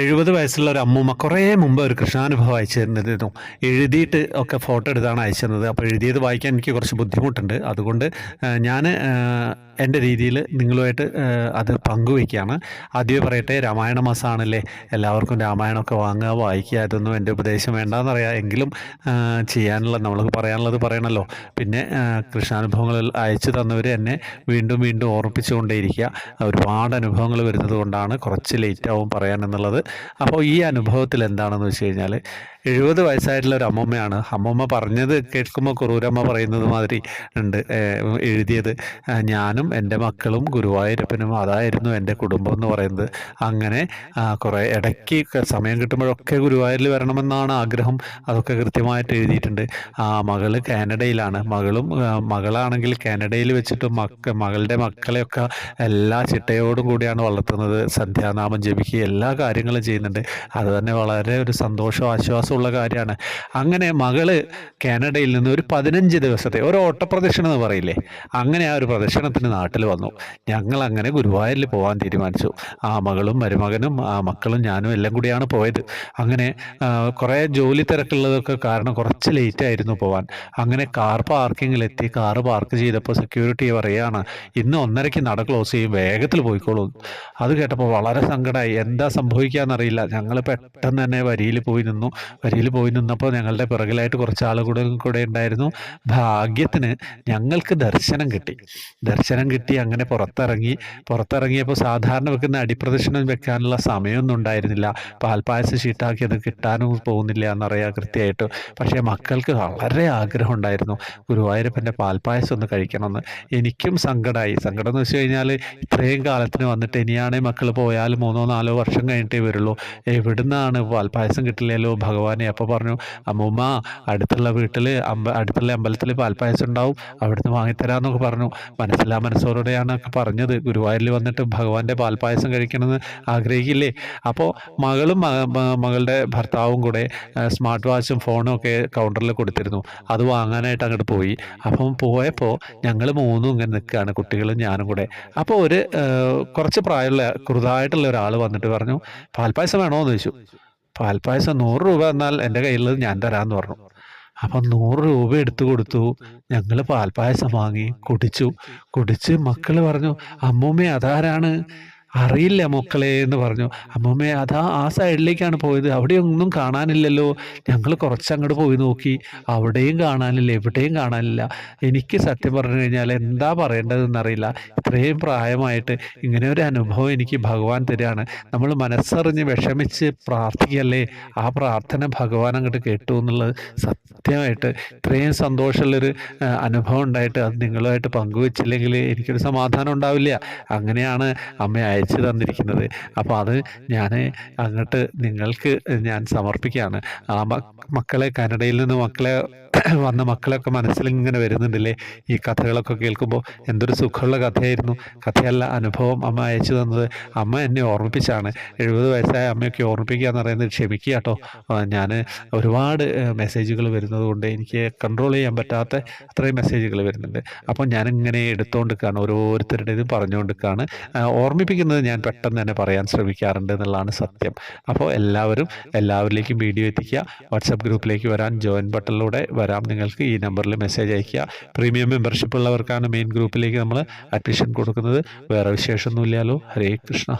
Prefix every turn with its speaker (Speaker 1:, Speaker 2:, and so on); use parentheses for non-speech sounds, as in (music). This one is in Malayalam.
Speaker 1: എഴുപത് വയസ്സുള്ള ഒരു അമ്മൂമ്മ കുറേ മുമ്പ് ഒരു കൃഷ്ണാനുഭവം അയച്ചു തന്നിരുന്നു എഴുതിയിട്ട് ഒക്കെ ഫോട്ടോ എടുത്താണ് അയച്ചു തന്നത് അപ്പോൾ എഴുതിയത് വായിക്കാൻ എനിക്ക് കുറച്ച് ബുദ്ധിമുട്ടുണ്ട്. അതുകൊണ്ട് ഞാൻ എന്റെ രീതിയിൽ നിങ്ങളുമായിട്ട് അത് പങ്കുവയ്ക്കുകയാണ്. ആദ്യമേ പറയട്ടെ രാമായണ മാസമാണല്ലേ. എല്ലാവർക്കും രാമായണമൊക്കെ വാങ്ങുക വായിക്കുക ഇതൊന്നും എന്റെ ഉപദേശം വേണ്ടാന്നറിയാം. എങ്കിലും ചെയ്യാനുള്ള നമ്മൾക്ക് പറയാനുള്ളത് പറയണമല്ലോ. പിന്നെ കൃഷ്ണാനുഭവങ്ങൾ അയച്ചു തന്നവർ എന്നെ വീണ്ടും വീണ്ടും ഓർമ്മിപ്പിച്ചുകൊണ്ടേയിരിക്കുക. ഒരുപാട് അനുഭവങ്ങൾ വരുന്നത് കൊണ്ടാണ് കുറച്ച് ലേറ്റാവും പറയാൻ എന്നുള്ളത്. അപ്പോൾ ഈ അനുഭവത്തിൽ എന്താണെന്ന് വെച്ച് കഴിഞ്ഞാൽ എഴുപത് വയസ്സായിട്ടുള്ള ഒരു അമ്മമ്മയാണ്. അമ്മമ്മ പറഞ്ഞത് കേൾക്കുമ്പോൾ കുറൂരമ്മ പറയുന്നത് മാതിരി ഉണ്ട് എഴുതിയത്. ഞാനും എന്റെ മക്കളും ഗുരുവായൂരപ്പനും അതായിരുന്നു എന്റെ കുടുംബം എന്ന് പറയുന്നത്. അങ്ങനെ കുറേ ഇടയ്ക്ക് സമയം കിട്ടുമ്പോഴൊക്കെ ഗുരുവായൂരിൽ വരണമെന്നാണ് ആഗ്രഹം. അതൊക്കെ കൃത്യമായിട്ട് എഴുതിയിട്ടുണ്ട്. ആ മകൾ കാനഡയിലാണ്. മകളും മകളാണെങ്കിൽ കാനഡയിൽ വെച്ചിട്ട് മക്ക മകളുടെ മക്കളെയൊക്കെ എല്ലാ ചിട്ടയോടും കൂടിയാണ് വളർത്തുന്നത്. സന്ധ്യാനാമം ജപിക്കുക എല്ലാ കാര്യങ്ങളും ചെയ്യുന്നുണ്ട്. അത് തന്നെ വളരെ ഒരു സന്തോഷവും ആശ്വാസമുള്ള കാര്യമാണ്. അങ്ങനെ മകൾ കാനഡയിൽ നിന്ന് ഒരു പതിനഞ്ച് ദിവസത്തെ ഒരു ഓട്ടപ്രദക്ഷിണം എന്ന് പറയില്ലേ? അങ്ങനെ ആ ഒരു പ്രദക്ഷിണത്തിന് നാട്ടിൽ വന്നു. ഞങ്ങൾ അങ്ങനെ ഗുരുവായൂരിൽ പോകാൻ തീരുമാനിച്ചു. ആ മകളും മരുമകനും ആ മക്കളും ഞാനും എല്ലാം കൂടിയാണ് പോയത്. അങ്ങനെ കുറേ ജോലി തിരക്കുള്ളതൊക്കെ കാരണം കുറച്ച് ലേറ്റ് ആയിരുന്നു പോവാൻ. അങ്ങനെ കാർ പാർക്കിങ്ങിലെത്തി. കാർ പാർക്ക് ചെയ്തപ്പോൾ സെക്യൂരിറ്റി പറയുകയാണ് ഇന്ന് ഒന്നരയ്ക്ക് നട ക്ലോസ് ചെയ്യും വേഗത്തിൽ പോയിക്കോളൂ. അത് കേട്ടപ്പോൾ വളരെ സങ്കടമായി. എന്താ സംഭവിക്കാന്നറിയില്ല. ഞങ്ങൾ പെട്ടെന്ന് തന്നെ വരിയിൽ പോയി നിന്നു. വരിയിൽ പോയി നിന്നപ്പോൾ ഞങ്ങളുടെ പിറകിലായിട്ട് കുറച്ച് ആളുകൂടെ കൂടെ ഉണ്ടായിരുന്നു. ഭാഗ്യത്തിന് ഞങ്ങൾക്ക് ദർശനം കിട്ടി. ദർശനം കിട്ടി അങ്ങനെ പുറത്തിറങ്ങി. പുറത്തിറങ്ങിയപ്പോൾ സാധാരണ വെക്കുന്ന അടിപ്രദക്ഷിണം വെക്കാനുള്ള സമയമൊന്നും ഉണ്ടായിരുന്നില്ല. പാൽപ്പായസം ഷീട്ടാക്കിയത് കിട്ടാനും പോകുന്നില്ല എന്നറിയാം കൃത്യമായിട്ട്. പക്ഷേ മക്കൾക്ക് വളരെ ആഗ്രഹം ഉണ്ടായിരുന്നു. ഗുരുവായൂരപ്പന്റെ പാൽപ്പായസം ഒന്ന് കഴിക്കണമെന്ന്. എനിക്കും സങ്കടമായി. സങ്കടം എന്ന് വെച്ച് കഴിഞ്ഞാൽ ഇത്രയും കാലത്തിന് വന്നിട്ട് ഇനിയാണെങ്കിൽ മക്കൾ പോയാൽ മൂന്നോ നാലോ വർഷം കഴിഞ്ഞിട്ടേ വരുള്ളൂ. എവിടുന്നാണ് പാൽപ്പായസം കിട്ടില്ലല്ലോ? ഭഗവാനെ അപ്പോൾ പറഞ്ഞു അമ്മൂമ്മ അടുത്തുള്ള വീട്ടിൽ അമ്പ അടുത്തുള്ള അമ്പലത്തിൽ പാൽപ്പായസം ഉണ്ടാവും അവിടുന്ന് വാങ്ങിത്തരാമെന്നൊക്കെ പറഞ്ഞു. മനസ്സിലാ മനസ്സോടെയാണ് ഒക്കെ പറഞ്ഞത്. ഗുരുവായൂരിൽ വന്നിട്ട് ഭഗവാന്റെ പാൽപ്പായസം കഴിക്കണമെന്ന് ആഗ്രഹിക്കില്ലേ? അപ്പോൾ മകളും മകളുടെ ഭർത്താവും കൂടെ സ്മാർട്ട് വാച്ചും ഫോണും ഒക്കെ കൗണ്ടറിൽ കൊടുത്തിരുന്നു. അത് വാങ്ങാനായിട്ട് അങ്ങോട്ട് പോയി. അപ്പം പോയപ്പോൾ ഞങ്ങൾ മൂന്നും ഇങ്ങനെ നിൽക്കുകയാണ് കുട്ടികളും ഞാനും കൂടെ. അപ്പോൾ ഒരു കുറച്ച് പ്രായമുള്ള കുറുതായിട്ടുള്ള ഒരാൾ വന്നിട്ട് പറഞ്ഞു പാൽപ്പായസം വേണോ എന്ന് ചോദിച്ചു. പാൽപ്പായസം നൂറ് രൂപ എന്നാൽ എന്റെ കയ്യിലുള്ളത് ഞാൻ തരാമെന്ന് പറഞ്ഞു. അപ്പം നൂറ് രൂപ എടുത്തു കൊടുത്തു. ഞങ്ങൾ പാൽപ്പായസം വാങ്ങി കുടിച്ചു. കുടിച്ച് മക്കൾ പറഞ്ഞു അമ്മൂമ്മ അതാരാണ്? അറിയില്ല മക്കളെ എന്ന് പറഞ്ഞു. അമ്മമ്മേ അതാ ആ സൈഡിലേക്കാണ് പോയത്. അവിടെ ഒന്നും കാണാനില്ലല്ലോ. ഞങ്ങൾ കുറച്ചങ്ങോട്ട് പോയി നോക്കി. അവിടെയും കാണാനില്ല എവിടെയും കാണാനില്ല. എനിക്ക് സത്യം പറഞ്ഞു കഴിഞ്ഞാൽ എന്താ പറയേണ്ടതെന്ന് അറിയില്ല ഇത്രയും പ്രായമായിട്ട് ഇങ്ങനെ ഒരു അനുഭവം എനിക്ക് ഭഗവാൻ തരികയാണ്. നമ്മൾ മനസ്സറിഞ്ഞ് വിഷമിച്ച് പ്രാർത്ഥിക്കല്ലേ? ആ പ്രാർത്ഥന ഭഗവാൻ അങ്ങോട്ട് കേട്ടു എന്നുള്ളത് സത്യമായിട്ട് ഇത്രയും സന്തോഷമുള്ളൊരു അനുഭവം ഉണ്ടായിട്ട് അത് നിങ്ങളുമായിട്ട് പങ്കുവെച്ചില്ലെങ്കിൽ എനിക്കൊരു സമാധാനം ഉണ്ടാവില്ല. അങ്ങനെയാണ് അമ്മ അയച്ചു തന്നിരിക്കുന്നത്. അപ്പോൾ അത് ഞാൻ അങ്ങോട്ട് നിങ്ങൾക്ക് ഞാൻ സമർപ്പിക്കുകയാണ്. ആ മക്കളെ കാനഡയിൽ നിന്ന് മക്കളെ (clears throat) വന്ന മക്കളൊക്കെ മനസ്സിൽ ഇങ്ങനെ വരുന്നുണ്ടല്ലേ? ഈ കഥകളൊക്കെ കേൾക്കുമ്പോൾ എന്തൊരു സുഖമുള്ള കഥയായിരുന്നു. കഥയല്ല അനുഭവം അമ്മ അയച്ചു തന്നത്. അമ്മ എന്നെ ഓർമ്മിപ്പിച്ചാണ്. എഴുപത് വയസ്സായ അമ്മയൊക്കെ ഓർമ്മിപ്പിക്കുക എന്ന് പറയുന്നത് ക്ഷമിക്കുക കേട്ടോ ഞാൻ ഒരുപാട് മെസ്സേജുകൾ വരുന്നത് കൊണ്ട് എനിക്ക് കൺട്രോൾ ചെയ്യാൻ പറ്റാത്ത അത്രയും മെസ്സേജുകൾ വരുന്നുണ്ട്. അപ്പോൾ ഞാനിങ്ങനെ എടുത്തുകൊണ്ടിരിക്കുകയാണ് ഓരോരുത്തരുടേതും പറഞ്ഞുകൊണ്ടിരിക്കുകയാണ് ഓർമ്മിപ്പിക്കുന്നത് ഞാൻ പെട്ടെന്ന് തന്നെ പറയാൻ ശ്രമിക്കാറുണ്ട് എന്നുള്ളതാണ് സത്യം. അപ്പോൾ എല്ലാവരും എല്ലാവരിലേക്കും വീഡിയോ എത്തിക്കുക. വാട്സപ്പ് ഗ്രൂപ്പിലേക്ക് വരാൻ ജോയിൻ ബട്ടണിലൂടെ വരാം. നിങ്ങൾക്ക് ഈ നമ്പറിൽ മെസ്സേജ് അയയ്ക്കുക. പ്രീമിയം മെമ്പർഷിപ്പ് ഉള്ളവർക്കാണ് മെയിൻ ഗ്രൂപ്പിലേക്ക് നമ്മൾ അഡ്മിഷൻ കൊടുക്കുന്നത്. വേറെ വിശേഷമൊന്നുമില്ലല്ലോ. ഹരേ കൃഷ്ണ.